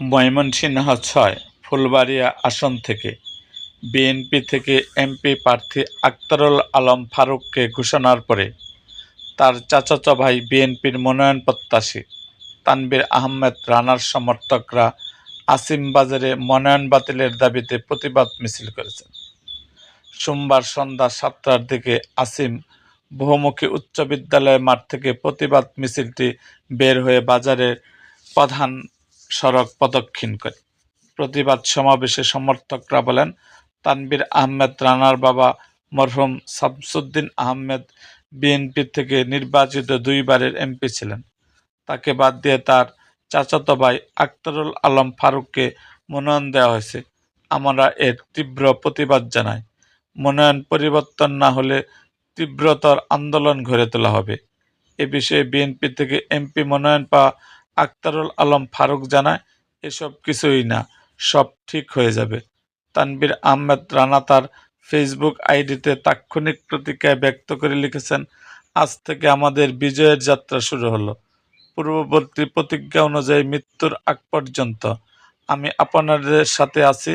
ময়মনসিংহ ছয়, ফুলবাড়িয়া আসন থেকে। বিএনপি থেকে এমপি প্রার্থী আখতারুল আলম ফারুককে ঘোষণার পরে তার চাচাতো ভাই বিএনপির মনোনয়ন প্রত্যাশী তানভীর আহমেদ রানার সমর্থকরা আসিম বাজারে মনোনয়ন বাতিলের দাবিতে প্রতিবাদ মিছিল করেছেন। সোমবার সন্ধ্যা সাতটার দিকে আসিম বহুমুখী উচ্চ বিদ্যালয় মাঠ থেকে প্রতিবাদ মিছিলটি বের হয়ে বাজারের প্রধান সড়ক প্রদক্ষিণ করে। প্রতিবাদ সমাবেশে সমর্থকরা বলেন, তানভীর আহমেদ, রানার বাবা মরহুম শামসুদ্দিন আহমেদ বিএনপি থেকে নির্বাচিত দুইবারের এমপি ছিলেন। তাকে বাদ দিয়ে তার চাচাতো ভাই আখতারুল আলম ফারুককে মনোনয়ন দেওয়া হয়েছে। আমরা এর তীব্র প্রতিবাদ জানাই। মনোনয়ন পরিবর্তন না হলে তীব্রতর আন্দোলন গড়ে তোলা হবে। এ বিষয়ে বিএনপি থেকে এমপি মনোনয়ন পাওয়া আখতারুল আলম ফারুক জানায়, এসব কিছুই না, সব ঠিক হয়ে যাবে। তানভীর আহমেদ রানা তার ফেসবুক আইডিতে তাৎক্ষণিক প্রতিক্রিয়া ব্যক্ত করে লিখেছেন, আজ থেকে আমাদের বিজয়ের যাত্রা শুরু হলো। পূর্ববর্তী প্রতিজ্ঞা অনুযায়ী মৃত্যুর আগ পর্যন্ত। আমি আপনাদের সাথে আছি,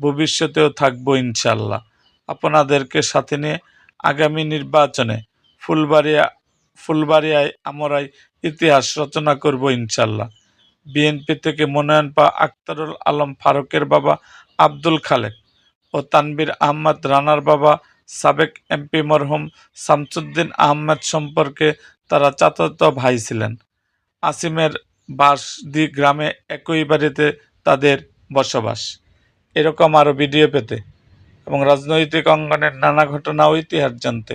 ভবিষ্যতেও থাকব ইনশাল্লাহ আপনাদেরকে সাথে নিয়ে আগামী নির্বাচনে ফুলবাড়িয়া, ফুলবাড়িয়ায়, আমরাই ইতিহাস রচনা করব ইনশাল্লাহ। বিএনপি থেকে মনোনয়ন পাওয়া আখতারুল আলম ফারুকের বাবা আব্দুল খালেক ও তানভীর আহমদ রানার বাবা সাবেক এমপি মরহুম শামসুদ্দিন আহমেদ সম্পর্কে তারা চাচাতো ভাই ছিলেন। আসিমের বাসদি গ্রামে একই বাড়িতে তাদের বসবাস। এরকম আরও ভিডিও পেতে এবং রাজনৈতিক অঙ্গনের নানা ঘটনা ও ইতিহাস জানতে